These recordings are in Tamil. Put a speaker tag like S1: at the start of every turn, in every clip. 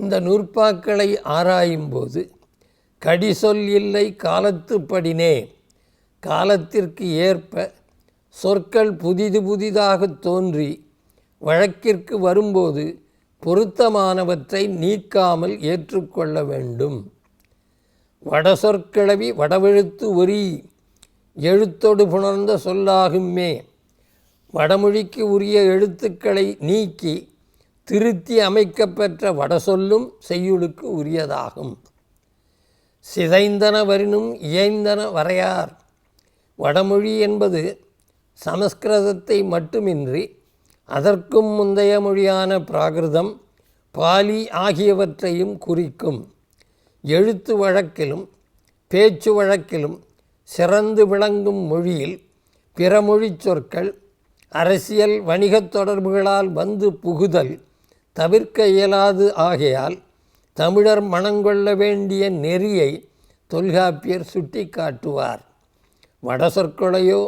S1: இந்த நூற்பாக்களை ஆராயும்போது கடிசொல் இல்லை காலத்துப்படினே காலத்திற்கு ஏற்ப சொற்கள் புதிது புதிதாக தோன்றி வழக்கிற்கு வரும்போது பொருத்தமானவற்றை நீக்காமல் ஏற்றுக்கொள்ள வேண்டும். வடசொற்கிழவி வடவெழுத்து ஒரி எழுத்தொடு புணர்ந்த சொல்லாகுமே வடமொழிக்கு உரிய எழுத்துக்களை நீக்கி திருத்தி அமைக்கப்பெற்ற வடசொல்லும் செய்யுளுக்கு உரியதாகும். சிதைந்தன வரினும் இயைந்தன வரையார். வடமொழி என்பது சமஸ்கிருதத்தை மட்டுமின்றி அதற்கும் முந்தைய மொழியான பிராகிருதம் பாலி ஆகியவற்றையும் குறிக்கும். எழுத்து வழக்கிலும் பேச்சு வழக்கிலும் சிறந்து விளங்கும் மொழியில் பிற மொழிச் சொற்கள் அரசியல் வணிகத் தொடர்புகளால் வந்து புகுதல். தவிர்க்க இயலாது ஆகையால் தமிழர் மனங்கொள்ள வேண்டிய நெறியை தொல்காப்பியர் சுட்டி காட்டுவார் வட சொற்களையோ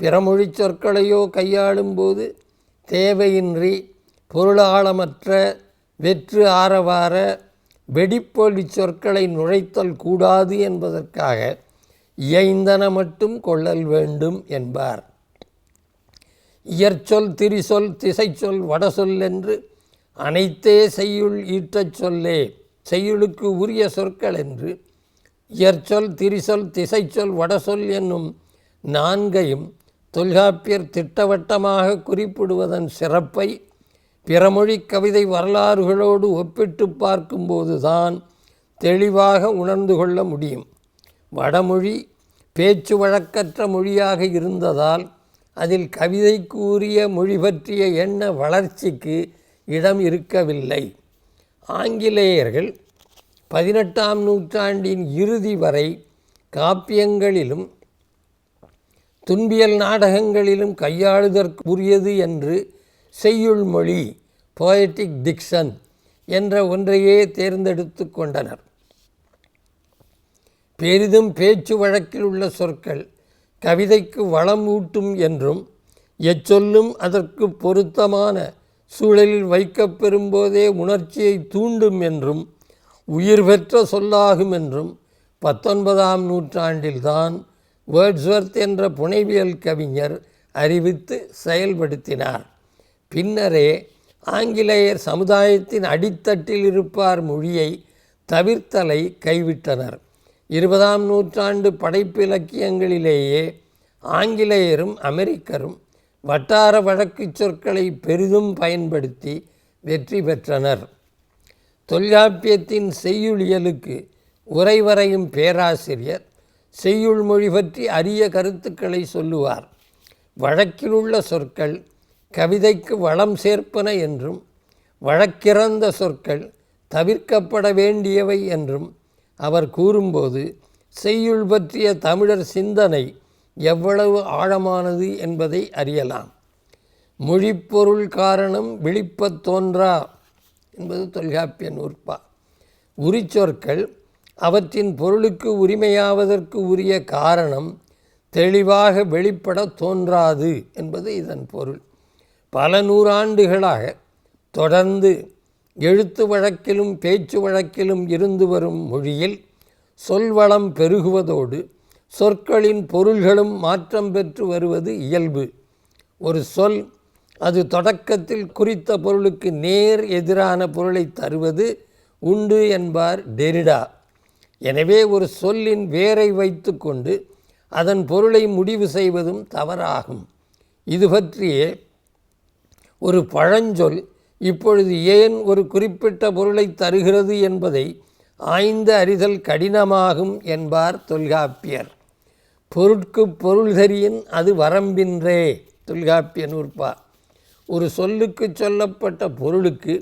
S1: பிறமொழி சொற்களையோ கையாளும்போது தேவையின்றி பொருளாளமற்ற வெற்று ஆரவார வெடிப்பொலி சொற்களை நுழைத்தல் கூடாது என்பதற்காக இயைந்தன மட்டும் கொள்ளல் வேண்டும் என்பார். இயற்சொல் திரிசொல் திசைச்சொல் வடசொல் என்று அனைத்தே செய்யுள் ஈட்டச் சொல்லே செய்யுளுக்கு உரிய சொற்கள் என்று இயற்சொல் திரிசொல் திசைச்சொல் வடசொல் என்னும் நான்கையும் தொல்காப்பியர் திட்டவட்டமாக குறிப்பிடுவதன் சிறப்பை பிறமொழி கவிதை வரலாறுகளோடு ஒப்பிட்டு பார்க்கும்போதுதான் தெளிவாக உணர்ந்து கொள்ள முடியும். வடமொழி பேச்சு வழக்கற்ற மொழியாக இருந்ததால் அதில் கவிதைக்கு உரிய மொழி பற்றிய எண்ண வளர்ச்சிக்கு இடம் இருக்கவில்லை. ஆங்கிலேயர்கள் பதினெட்டாம் நூற்றாண்டின் இறுதி வரை காப்பியங்களிலும் துன்பியல் நாடகங்களிலும் கையாளுதற்குரியது என்று செய்யுள் மொழி போயட்டிக் டிக்ஷன் என்ற ஒன்றையே தேர்ந்தெடுத்து கொண்டனர். பெரிதும் பேச்சு வழக்கில் உள்ள சொற்கள் கவிதைக்கு வளம் ஊட்டும் என்றும் எச்சொல்லும் அதற்கு பொருத்தமான சூழலில் வைக்கப்பெறும்போதே உணர்ச்சியை தூண்டும் என்றும் உயிர் பெற்ற சொல்லாகும் என்றும் பத்தொன்பதாம் நூற்றாண்டில்தான் வேர்ட்ஸ்வர்த் என்ற புனைவியல் கவிஞர் அறிவித்து செயல்படுத்தினார். பின்னரே ஆங்கிலேயர் சமுதாயத்தின் அடித்தட்டில் இருப்பார் மொழியை தவிர்த்தலை கைவிட்டனர். இருபதாம் நூற்றாண்டு படைப்பிலக்கியங்களிலேயே ஆங்கிலேயரும் அமெரிக்கரும் வட்டார வழக்குச் சொற்களை பெரிதும் பயன்படுத்தி வெற்றி பெற்றனர். தொல்காப்பியத்தின் செய்யுளியலுக்கு உரைவரையும் பேராசிரியர் செய்யுள் மொழி பற்றி அரிய கருத்துக்களை சொல்லுவார். வழக்கிலுள்ள சொற்கள் கவிதைக்கு வளம் சேர்ப்பன என்றும் வழக்கிறந்த சொற்கள் தவிர்க்கப்பட வேண்டியவை என்றும் அவர் கூறும்போது செய்யுள் பற்றிய தமிழர் சிந்தனை எவ்வளவு ஆழமானது என்பதை அறியலாம். மொழிப்பொருள் காரணம் விழிப்பத் தோன்றா என்பது தொல்காப்பிய நூற்பா. உரிச்சொற்கள் அவற்றின் பொருளுக்கு உரிமையாவதற்கு உரிய காரணம் தெளிவாக வெளிப்பட தோன்றாது என்பது இதன் பொருள். பல நூறாண்டுகளாக தொடர்ந்து எழுத்து வழக்கிலும் பேச்சு வழக்கிலும் இருந்து வரும் மொழியில் சொல்வளம் பெருகுவதோடு சொற்களின் பொருள்களும் மாற்றம் பெற்று வருவது இயல்பு. ஒரு சொல் அது தொடக்கத்தில் குறித்த பொருளுக்கு நேர் எதிரான பொருளை தருவது உண்டு என்பார் டெரிடா. எனவே ஒரு சொல்லின் வேரை வைத்துக்கொண்டு அதன் பொருளை முடிவு செய்வதும் தவறாகும். இது பற்றியே ஒரு பழஞ்சொல் இப்பொழுது ஏன் ஒரு குறிப்பிட்ட பொருளை தருகிறது என்பதை ஆய்ந்த அறிதல் கடினமாகும் என்பார் தொல்காப்பியர். பொருட்கு பொருள் தெரியின் அது வரம்பின்றே. தொல்காப்பிய நூற்பா. ஒரு சொல்லுக்கு சொல்லப்பட்ட பொருளுக்கு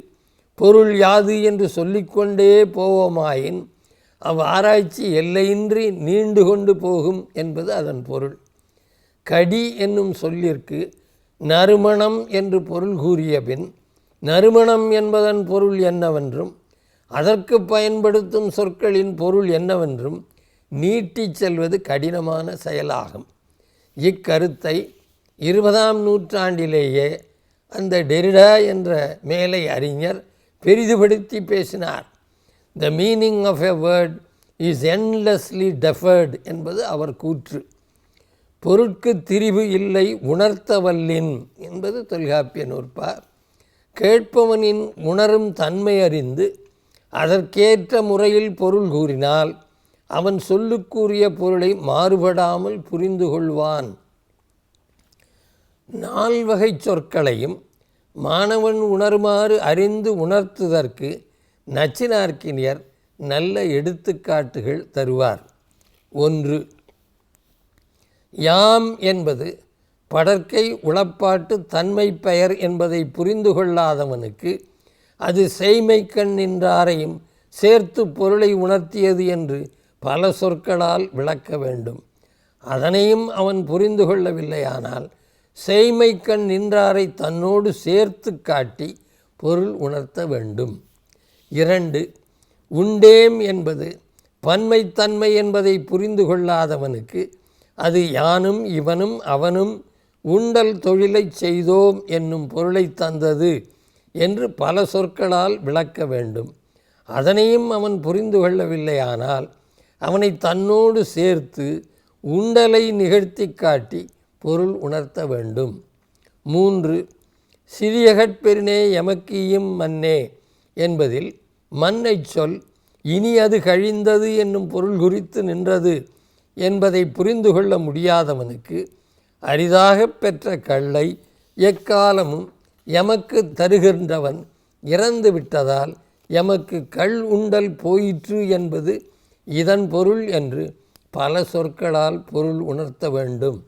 S1: பொருள் யாது என்று சொல்லிக்கொண்டே போவோமாயின் அவ் ஆராய்ச்சி எல்லையின்றி நீண்டு கொண்டு போகும் என்பது அதன் பொருள். கடி என்னும் சொல்லிற்கு நறுமணம் என்று பொருள் கூறிய பின் நறுமணம் என்பதன் பொருள் என்னவென்றும் அதற்கு பயன்படுத்தும் சொற்களின் பொருள் என்னவென்றும் நீட்டிச் செல்வது கடினமான செயலாகும். இக்கருத்தை இருபதாம் நூற்றாண்டிலேயே அந்த டெரிடா என்ற மேலை அறிஞர் பெரிதுபடுத்தி பேசினார். The meaning of a word is endlessly deferred என்பது அவர் கூற்று. பொருட்கு திரிவு இல்லை உணர்த்தவல்லின் என்பது தொல்காப்பிய நூற்பா கேட்பவனின் உணரும் தன்மை அறிந்து அதற்கேற்ற முறையில் பொருள் கூறினால் அவன் சொல்லுக்குரிய பொருளை மாறுபடாமல் புரிந்து கொள்வான். நால்வகை சொற்களையும் மாணவன் உணருமாறு அறிந்து உணர்த்துதற்கு நச்சினார்க்கினியர் நல்ல எடுத்துக்காட்டுகள் தருவார். ஒன்று யாம் என்பது படற்கை உளப்பாட்டு தன்மை பெயர் என்பதை புரிந்து கொள்ளாதவனுக்கு அது செய்மை கண் நின்றாரையும் சேர்த்து பொருளை உணர்த்தியது என்று பல சொற்களால் விளக்க வேண்டும். அதனையும் அவன் புரிந்து கொள்ளவில்லையானால் செய்மைக்கண் நின்றாரை தன்னோடு சேர்த்து காட்டி பொருள் உணர்த்த வேண்டும். இரண்டு உண்டேம் என்பது பன்மைத்தன்மை என்பதை புரிந்து கொள்ளாதவனுக்கு அது யானும் இவனும் அவனும் உண்டல் தொழிலை செய்தோம் என்னும் பொருளை தந்தது என்று பல சொற்களால் விளக்க வேண்டும். அதனையும் அவன் புரிந்து கொள்ளவில்லையானால் அவனை தன்னோடு சேர்த்து உண்டலை நிகழ்த்தி காட்டி பொருள் உணர்த்த வேண்டும். மூன்று சிறியகட்பெருனே எமக்கியும் மன்னே என்பதில் மன்னை சொல் இனி அது கழிந்தது என்னும் பொருள் குறித்து நின்றது என்பதை புரிந்து கொள்ள முடியாதவனுக்கு அரிதாக பெற்ற கல்லை எக்காலமும் எமக்கு தருகின்றவன் இறந்து விட்டதால் எமக்கு கள் உண்டல் போயிற்று என்பது இதன் பொருள் என்று பல சொற்களால் பொருள் உணர்த்த வேண்டும்.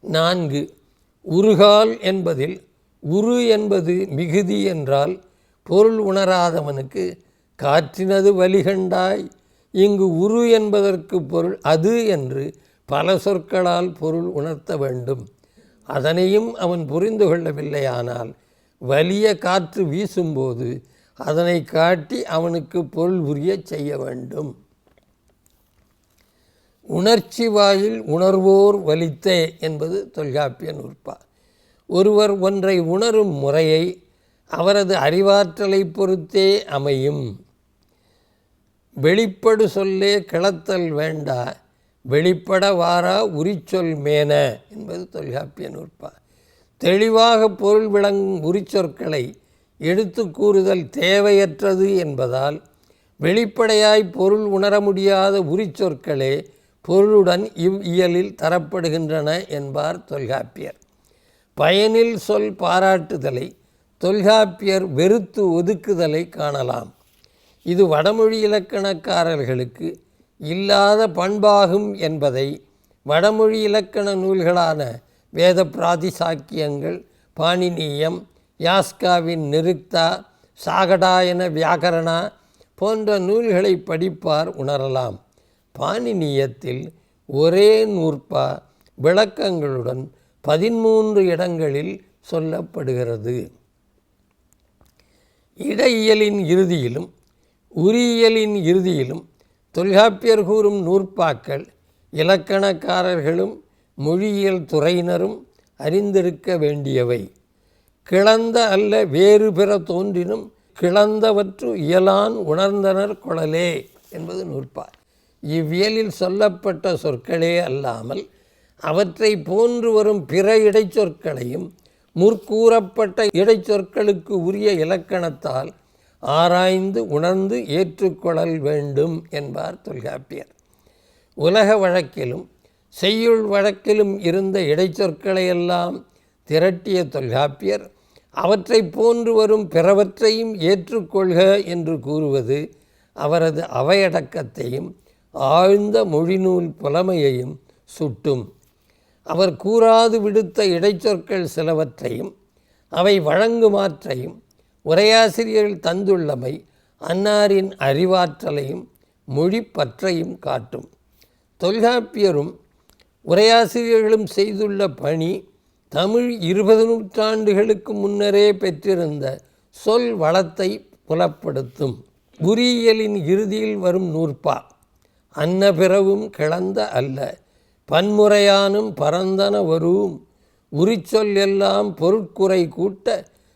S1: நான்கு உருகால் என்பதில் உரு என்பது மிகுதி என்றால் பொருள் உணராதவனுக்கு காற்றினது வலிகண்டாய் இங்கு உரு என்பதற்கு பொருள் அது என்று பல சொற்களால் பொருள் உணர்த்த வேண்டும். அதனையும் அவன் புரிந்து கொள்ளவில்லையானால் வலிய காற்று வீசும்போது அதனை காட்டி அவனுக்கு பொருள் புரிய செய்ய வேண்டும். உணர்ச்சி வாயில் உணர்வோர் வலித்தே என்பது தொல்காப்பிய நூற்பா ஒருவர் ஒன்றை உணரும் முறையை அவரது அறிவாற்றலை பொறுத்தே அமையும். வெளிப்படு சொல்லே கிளத்தல் வேண்டா வெளிப்பட வாரா உரிச்சொல் மேன என்பது தொல்காப்பிய நூற்பா தெளிவாக பொருள் விளங்கும் உரிச்சொற்களை எடுத்து கூறுதல் தேவையற்றது என்பதால் வெளிப்படையாய் பொருள் உணர முடியாத உரிச்சொற்களே பொருளுடன் இவ் இயலில் தரப்படுகின்றன என்பார் தொல்காப்பியர். பயனில் சொல் பாராட்டுதலை தொல்காப்பியர் வெறுத்து ஒதுக்குதலை காணலாம். இது வடமொழி இலக்கணக்காரர்களுக்கு இல்லாத பண்பாகும் என்பதை வடமொழி இலக்கண நூல்களான வேத பிராதிசாக்கியங்கள் பாணினீயம் யாஸ்காவின் நிருக்தா சாகடாயன வியாகரணா போன்ற நூல்களை படிப்பார் உணரலாம். பாணினியத்தில் ஒரே நூற்பா விளக்கங்களுடன் பதிமூன்று இடங்களில் சொல்லப்படுகிறது. இடையியலின் இறுதியிலும் உரியியலின் இறுதியிலும் தொல்காப்பியர் கூறும் நூற்பாக்கள் இலக்கணக்காரர்களும் மொழியியல் துறையினரும் அறிந்திருக்க வேண்டியவை. கிளந்த அல்ல வேறு பிற தோன்றினும் கிளந்தவற்று இயலான் உணர்ந்தனர் குழலே என்பது நூற்பார். இவ்வியலில் சொல்லப்பட்ட சொற்களே அல்லாமல் அவற்றை போன்று வரும் பிற இடைச்சொற்களையும் முற்கூறப்பட்ட இடைச்சொற்களுக்கு உரிய இலக்கணத்தால் ஆராய்ந்து உணர்ந்து ஏற்றுக்கொள்ளல் வேண்டும் என்பார் தொல்காப்பியர். உலக வழக்கிலும் செய்யுள் வழக்கிலும் இருந்த இடைச்சொற்களையெல்லாம் திரட்டிய தொல்காப்பியர் அவற்றை போன்று வரும் பிறவற்றையும் ஏற்றுக்கொள்க என்று கூறுவது அவரது அவையடக்கத்தையும் ஆழ்ந்த மொழிநூல் புலமையையும் சுட்டும். அவர் கூறாது விடுத்த இடைச்சொற்கள் சிலவற்றையும் அவை வழங்குமாற்றையும் உரையாசிரியர்கள் தந்துள்ளமை அன்னாரின் அறிவாற்றலையும் மொழி பற்றையும் காட்டும். தொல்காப்பியரும் உரையாசிரியர்களும் செய்துள்ள பணி தமிழ் இருபது நூற்றாண்டுகளுக்கு முன்னரே பெற்றிருந்த சொல் வளத்தை புலப்படுத்தும் உரியியலின் இறுதியில் வரும் நூற்பா. அன்ன பிறவும் கிளந்த அல்ல பன்முறையானும் பரந்தன வரும். உரிச்சொல் எல்லாம் பொருட்குறை கூட்ட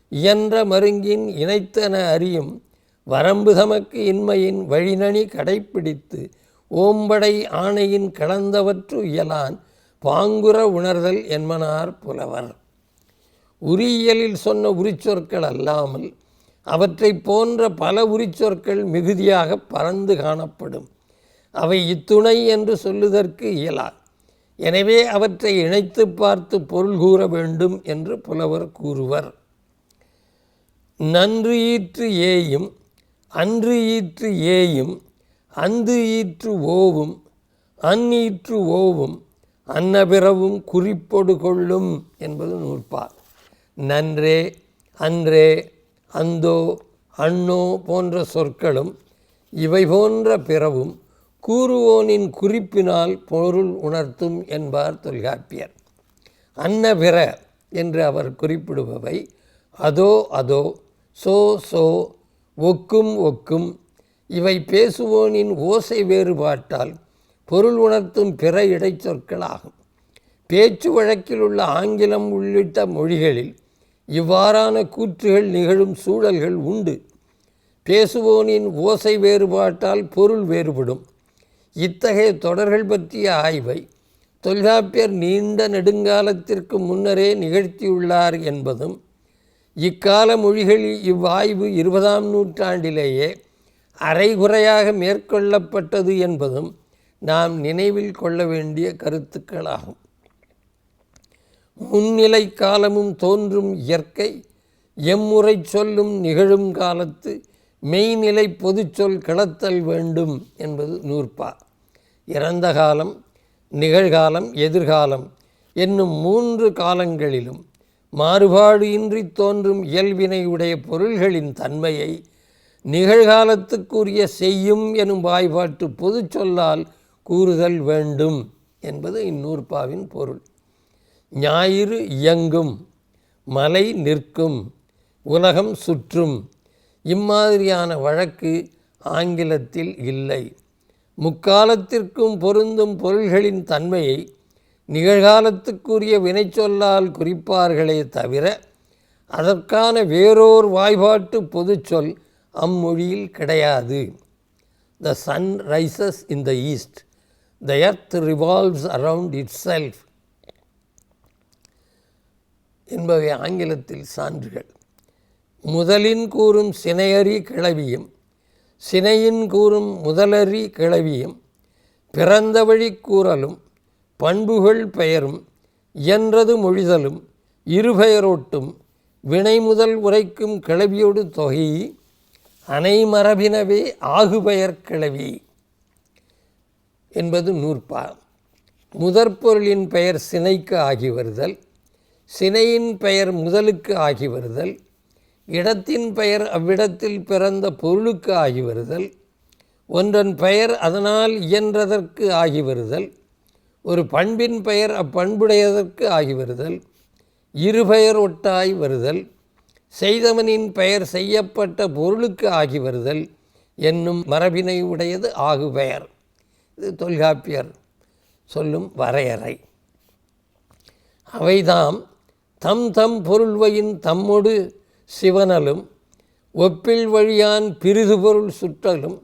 S1: இயன்ற மருங்கின் இணைத்தன அறியும். வரம்பு தமக்கு இன்மையின் வழிநணி கடைப்பிடித்து ஓம்படை ஆணையின் கலந்தவற்று இயலான். பாங்குற உணர்தல் என்மனார் புலவர். உரியியலில் சொன்ன உரிச்சொற்கள் அல்லாமல் அவற்றை போன்ற பல உரிச்சொற்கள் மிகுதியாக பறந்து காணப்படும். அவை இத்துணை என்று சொல்லுதற்கு இயலா எனவே அவற்றை இணைத்து பார்த்து பொருள் கூற வேண்டும் என்று புலவர் கூறுவர். நன்று ஈற்று ஏயும் அன்று ஈற்று ஏயும் அந்து ஈற்று ஓவும் அந்நீற்று ஓவும் அன்னபிறவும் குறிப்பொடு கொள்ளும் என்பது நூற்பால். நன்றே அன்றே அந்தோ அண்ணோ போன்ற சொற்களும் இவை போன்ற பிறவும் கூறுவோனின் குறிப்பினால் பொருள் உணர்த்தும் என்பார் தொல்காப்பியர். அன்னபிற என்று அவர் குறிப்பிடுபவை அதோ அதோ சோ சோ ஒக்கும் ஒக்கும் இவை பேசுவோனின் ஓசை வேறுபாட்டால் பொருள் உணர்த்தும் பிற இடைச்சொற்களாகும் பேச்சு வழக்கில் உள்ள ஆங்கிலம் உள்ளிட்ட மொழிகளில் இவ்வாறான கூற்றுகள் நிகழும் சூழல்கள் உண்டு. பேசுவோனின் ஓசை வேறுபாட்டால் பொருள் வேறுபடும். இத்தகைய தொடர்கள் பற்றிய ஆய்வை தொல்காப்பியர் நீண்ட நெடுங்காலத்திற்கு முன்னரே நிகழ்த்தியுள்ளார் என்பதும் இக்கால மொழிகளில் இவ்வாய்வு இருபதாம் நூற்றாண்டிலேயே அரைகுறையாக மேற்கொள்ளப்பட்டது என்பதும் நாம் நினைவில் கொள்ள வேண்டிய கருத்துக்களாகும். முன்னிலை காலமும் தோன்றும் இயற்கை எம்முறை சொல்லும் நிகழும் காலத்து மெய்நிலை பொதுச்சொல் கிளத்தல் வேண்டும் என்பது நூற்பா. இறந்த காலம் நிகழ்காலம் எதிர்காலம் என்னும் மூன்று காலங்களிலும் மாறுபாடு இன்றி தோன்றும் இயல்பினை உடைய பொருள்களின் தன்மையை நிகழ்காலத்துக்குரிய செய்யும் எனும் வாய்பாட்டு பொது சொல்லால் கூறுதல் வேண்டும் என்பது இந்நூற்பாவின் பொருள். ஞாயிறு இயங்கும் மலை நிற்கும் உலகம் சுற்றும் இம்மாதிரியான வழக்கு ஆங்கிலத்தில் இல்லை. முக்காலத்திற்கும் பொருந்தும் பொருள்களின் தன்மையை நிகழ்காலத்துக்குரிய வினைச்சொல்லால் குறிப்பார்களே தவிர அதற்கான வேறோர் வாய்பாட்டு பொதுச்சொல் அம்மொழியில் கிடையாது. The sun rises in the east the earth revolves around itself என்பவை ஆங்கிலத்தில் சான்றுகள். முதலின் கூறும் சினையறி கிளவியும் சினையின் கூறும் முதலறி கிளவியும் பிறந்த வழி கூறலும் பண்புகள் பெயரும் இயன்றது மொழிதலும் இருபெயரோட்டும் வினை முதல் உரைக்கும் கிளவியோடு தொகை அனைமரபினவே ஆகுபெயர் கிளவி. என்பது நூற்பா. முதற்பொருளின் பெயர் சினைக்கு ஆகி வருதல் சினையின் பெயர் முதலுக்கு ஆகி வருதல் இடத்தின் பெயர் அவ்விடத்தில் பிறந்த பொருளுக்கு ஆகி வருதல் ஒன்றன் பெயர் அதனால் இயன்றதற்கு ஆகி வருதல் ஒரு பண்பின் பெயர் அப்பண்புடையதற்கு ஆகி வருதல் இருபெயர் ஒட்டாய் வருதல் செய்தவனின் பெயர் செய்யப்பட்ட பொருளுக்கு ஆகி வருதல் என்னும் மரபினை உடையது ஆகுபெயர். இது தொல்காப்பியர் சொல்லும் வரையறை. அவைதாம் தம் தம் பொருள்வையின் தம்மொடு சிவனலும் ஒப்பில் வழியான் பிரிது பொருள் சுற்றலும்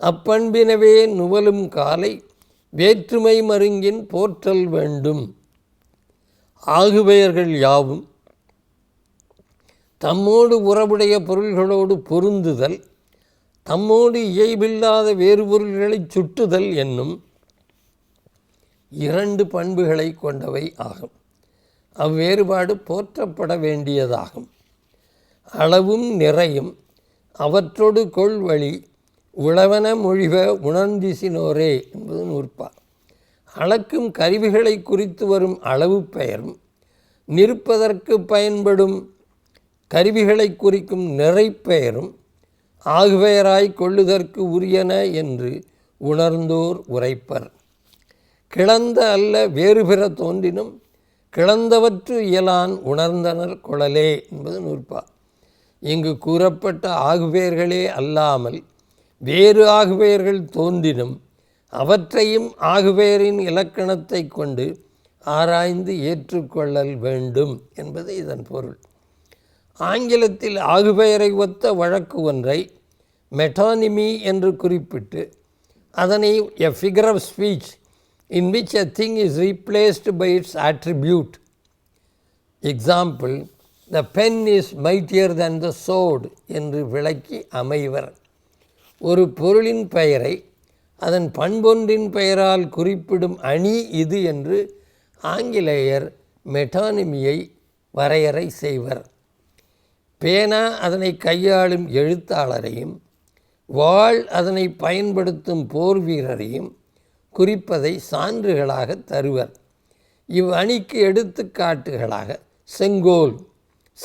S1: அப்பண்பினவே நுவலும் காலை வேற்றுமை மருங்கின் போற்றல் வேண்டும். ஆகுபெயர்கள் யாவும் தம்மோடு உறவுடைய பொருள்களோடு பொருந்துதல் தம்மோடு இயைபில்லாத வேறு பொருள்களை சுட்டுதல் என்னும் இரண்டு பண்புகளை கொண்டவை ஆகும். அவ்வேறுபாடு போற்றப்பட வேண்டியதாகும். அளவும் நிறையும். அவற்றோடு கொள்வழி உழவன மொழிவ உணர்ந்திசினோரே என்பது நூற்பா. அளக்கும் கருவிகளை குறித்து வரும் அளவு பெயரும் நிற்பதற்கு பயன்படும் கருவிகளை குறிக்கும் நிறைப்பெயரும் ஆகுவேராய் கொள்ளுதற்கு உரியன என்று உணர்ந்தோர் உரைப்பர். கிளந்த அல்ல வேறு பிற தோன்றினும் கிளந்தவற்று இயலான் உணர்ந்தனர் குழலே என்பது நூற்பா. இங்கு கூறப்பட்ட ஆகுபெயர்களே அல்லாமல் வேறு ஆகுபெயர்கள் தோன்றினும் அவற்றையும் ஆகுபெயரின் இலக்கணத்தை கொண்டு ஆராய்ந்து ஏற்றுக்கொள்ளல் வேண்டும் என்பது இதன் பொருள். ஆங்கிலத்தில் ஆகுபெயரை ஒத்த வழக்கு ஒன்றை மெட்டானிமி என்று குறிப்பிட்டு அதனை a figure of speech in which a thing is replaced by its attribute example the pen is mightier than the sword என்று விளக்கி அமைவர். ஒரு பொருளின் பெயரை அதன் பண்பொன்றின் பெயரால் குறிப்பிடும் அணி இது என்று ஆங்கிலேயர் மெட்டானிமியை வரையறை செய்வர். பேனா அதனை கையாளும் எழுத்தாளரையும் வாள் அதனை பயன்படுத்தும் போர் வீரரையும் குறிப்பதை சான்றுகளாக தருவர். இவ் அணிக்கு எடுத்துக்காட்டுகளாக செங்கோல்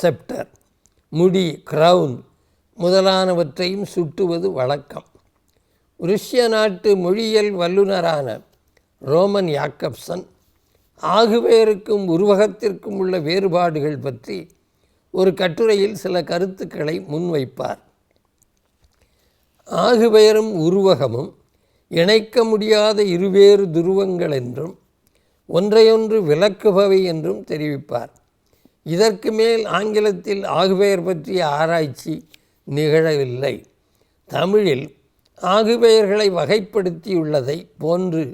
S1: செப்டர் முடி கிரவுன் முதலானவற்றையும் சுட்டுவது வழக்கம். ருஷ்ய நாட்டு மொழியியல் வல்லுநரான ரோமன் யாக்கப்சன் ஆகுவேருக்கும் உருவகத்திற்கும் உள்ள வேறுபாடுகள் பற்றி ஒரு கட்டுரையில் சில கருத்துக்களை முன்வைப்பார். ஆகுபெயரும் உருவகமும் இணைக்க முடியாத இருவேறு துருவங்கள் என்றும் ஒன்றையொன்று விளக்குபவை என்றும் தெரிவிப்பார். இதற்கு மேல் ஆங்கிலத்தில் ஆகுபெயர் பற்றிய ஆராய்ச்சி நிகழவில்லை. தமிழில் ஆகுபெயர்களை வகைப்படுத்தியுள்ளதை போன்று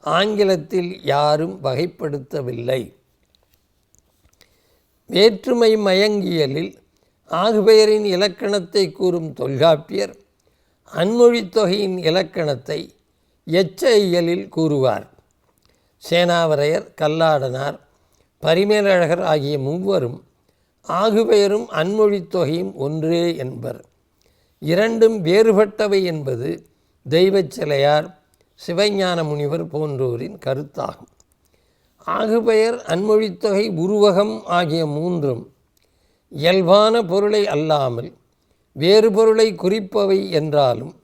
S1: ஆங்கிலத்தில் யாரும் வகைப்படுத்தவில்லை. வேற்றுமை மயங்கியலில் ஆகுபெயரின் இலக்கணத்தை கூறும் தொல்காப்பியர் அன்மொழித் தொகையின் இலக்கணத்தை எச்ச இயலில் கூறுவார். சேனாவரையர் கல்லாடனார் பரிமேலழகர் ஆகிய மூவரும் ஆகுபெயரும் அன்மொழித் தொகையும் ஒன்றே என்பர். இரண்டும் வேறுபட்டவை என்பது தெய்வச் சிலையார் சிவஞான முனிவர் போன்றோரின் கருத்தாகும். ஆகுபெயர் அன்மொழித்தொகை உருவகம் ஆகிய மூன்றும் இயல்பான பொருளை அல்லாமல் வேறு பொருளை குறிப்பவை என்றாலும்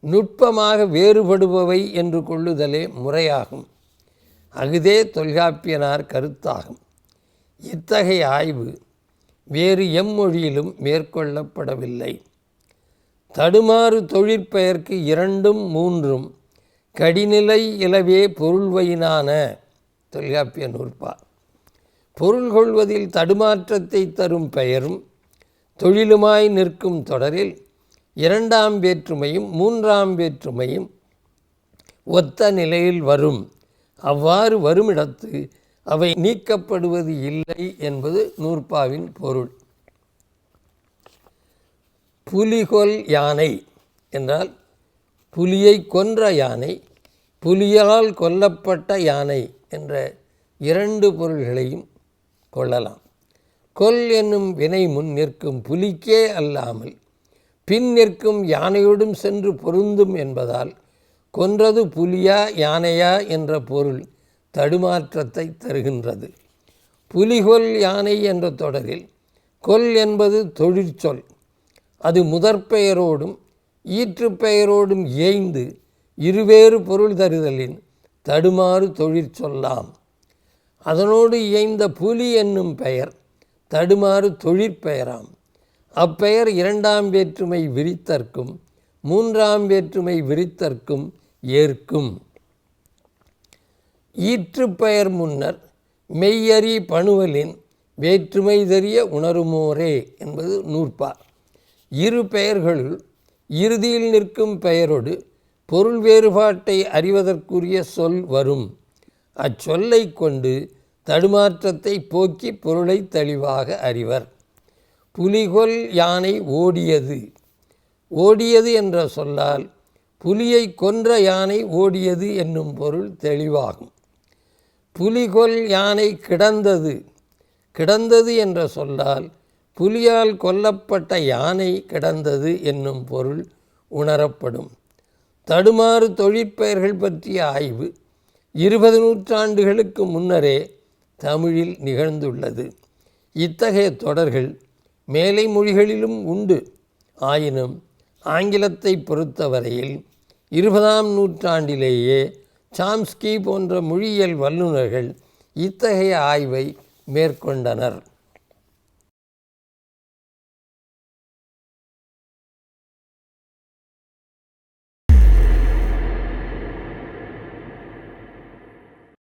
S1: நுட்பமாக வேறுபடுபவை என்று கொள்ளுதலே முறையாகும். அகுதே தொல்காப்பியனார் கருத்தாகும். இத்தகைய ஆய்வு வேறு எம்மொழியிலும் மேற்கொள்ளப்படவில்லை. தடுமாறு தொழிற்பெயர்க்கு இரண்டும் மூன்றும் கடிநிலை இலவே பொருள்வையினான தொல்காப்பிய நூற்பா. பொருள் கொள்வதில் தடுமாற்றத்தை தரும் பெயரும் தொழிலுமாய் நிற்கும் தொடரில் இரண்டாம் வேற்றுமையும் மூன்றாம் வேற்றுமையும் ஒத்த நிலையில் வரும். அவ்வாறு வருமிடத்து அவை நீக்கப்படுவது இல்லை என்பது நூற்பாவின் பொருள். புலிகொல் யானை என்றால் புலியை கொன்ற யானை புலியால் கொல்லப்பட்ட யானை. என்ற இரண்டு பொருள்களையும் கொள்ளலாம். கொல் என்னும் வினை முன் நிற்கும் புலிக்கே அல்லாமல் பின் நிற்கும் யானையோடும் சென்று பொருந்தும் என்பதால் கொன்றது புலியா யானையா என்ற பொருள் தடுமாற்றத்தை தருகின்றது. புலிகொல் யானை என்ற தொடரில் கொல் என்பது தொழிற்சொல் அது முதற்பெயரோடும் ஈற்றுப்பெயரோடும் ஏய்ந்து இருவேறு பொருள் தருதலின் தடுமாறு தொழிற்சொல்லாம் அதனோடு இயைந்த புலி என்னும் பெயர் தடுமாறு தொழிற்பெயராம் அப்பெயர் இரண்டாம் வேற்றுமை விரித்தற்கும் மூன்றாம் வேற்றுமை விரித்தற்கும் ஏற்கும். ஈற்றுப்பெயர் முன்னர் மெய்யறி பணுவலின் வேற்றுமை தெரிய உணருமோரே என்பது நூற்பா இரு பெயர்களுள் இறுதியில் நிற்கும் பெயரோடு பொருள் வேறுபாட்டை அறிவதற்குரிய சொல் வரும். அச்சொல்லை கொண்டு தடுமாற்றத்தை போக்கி பொருளை தெளிவாக அறிவர். புலிகொல் யானை ஓடியது. ஓடியது என்ற சொல்லால் புலியை கொன்ற யானை ஓடியது என்னும் பொருள் தெளிவாகும். புலிகொல் யானை கிடந்தது. கிடந்தது என்ற சொல்லால் புலியால் கொல்லப்பட்ட யானை கிடந்தது என்னும் பொருள் உணரப்படும். தடுமாறு தொழிற்பெயர்கள் பற்றிய ஆய்வு இருபது நூற்றாண்டுகளுக்கு முன்னரே தமிழில் நிகழ்ந்துள்ளது. இத்தகைய தொடர்கள் மேலை மொழிகளிலும் உண்டு. ஆயினும் ஆங்கிலத்தை பொறுத்தவரையில் இருபதாம் நூற்றாண்டிலேயே சாம்ஸ்கி போன்ற மொழியியல் வல்லுநர்கள் இத்தகைய ஆய்வை மேற்கொண்டனர்.